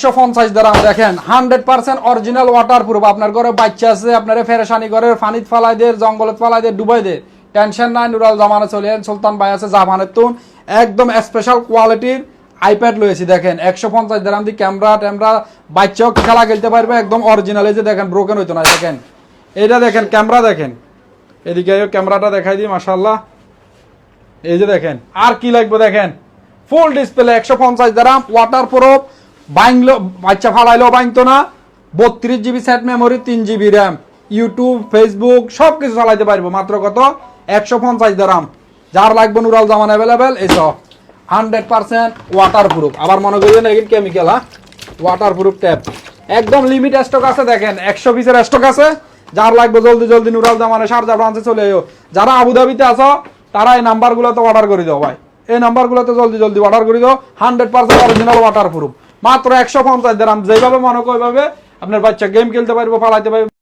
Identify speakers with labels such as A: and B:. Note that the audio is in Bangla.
A: একশো পঞ্চাশ দ্বারা দেখেন, hundred percent original water proof আপনার ঘরে বাচ্চা আছে, আপনার ফেরেশানি করে ফানিত ফালাই দের জঙ্গলত ফালাই দের ডুবাই দে টেনশন নাই, নুরাল জামানে চলে সুলতান ভাই আছে জামানের তুন। একদম স্পেশাল কোয়ালিটির আইপ্যাড লয়েছি দেখেন, একশো পঞ্চাশ দ্বারা দিয়ে ক্যামেরা ট্যামেরা বাচ্চাও খেলা খেলতে পারবে, একদম অরিজিনাল এই যে দেখেন ব্রোকেন হইতো না, দেখেন। এটা দেখেন ক্যামেরা দেখেন। এদিকে ক্যামেরাটা দেখাই দিই মাসাল্লাহ এই যে দেখেন, আর কি লাগবে দেখেন? ফুল ডিসপ্লে একশো পঞ্চাশ দ্বারা ওয়াটার প্রুফ বাইংলো বাচ্চা ফালাইলেও বাইংতো না। বত্রিশ জিবি সেট মেমোরি তিন জিবি র্যাম ইউটিউব ফেসবুক সব কিছু চালাইতে পারব। মাত্র কত? একশো পঞ্চাশ দ্বারাম যার লাগবে নুরাল জামান অ্যাভেলেবেল এইসব হান্ড্রেড পার্সেন্ট ওয়াটার প্রুফ আবার মনে করিয়েন এগিন কেমিক্যাল হ্যাঁ? ওয়াটার প্রুফ ট্যাপ একদম লিমিট স্টক আছে, দেখেন, একশো পিসের স্টক আছে। যার লাগবে জলদি জলদি নুরাল জামানে সারজা ব্রাঞ্চে চলে এও। যারা আবুধাবিতে আছো, তারা এই নাম্বারগুলোতে অর্ডার করে দাও, ভাই। এই নাম্বারগুলোতে জলদি জলদি অর্ডার করে দাও। Hundred percent original water proof মাত্র একশো পঞ্চাশ দেরাম যেভাবে মনে ওইভাবে আপনার বাচ্চা গেম খেলতে পারব ফালাইতে পারবে।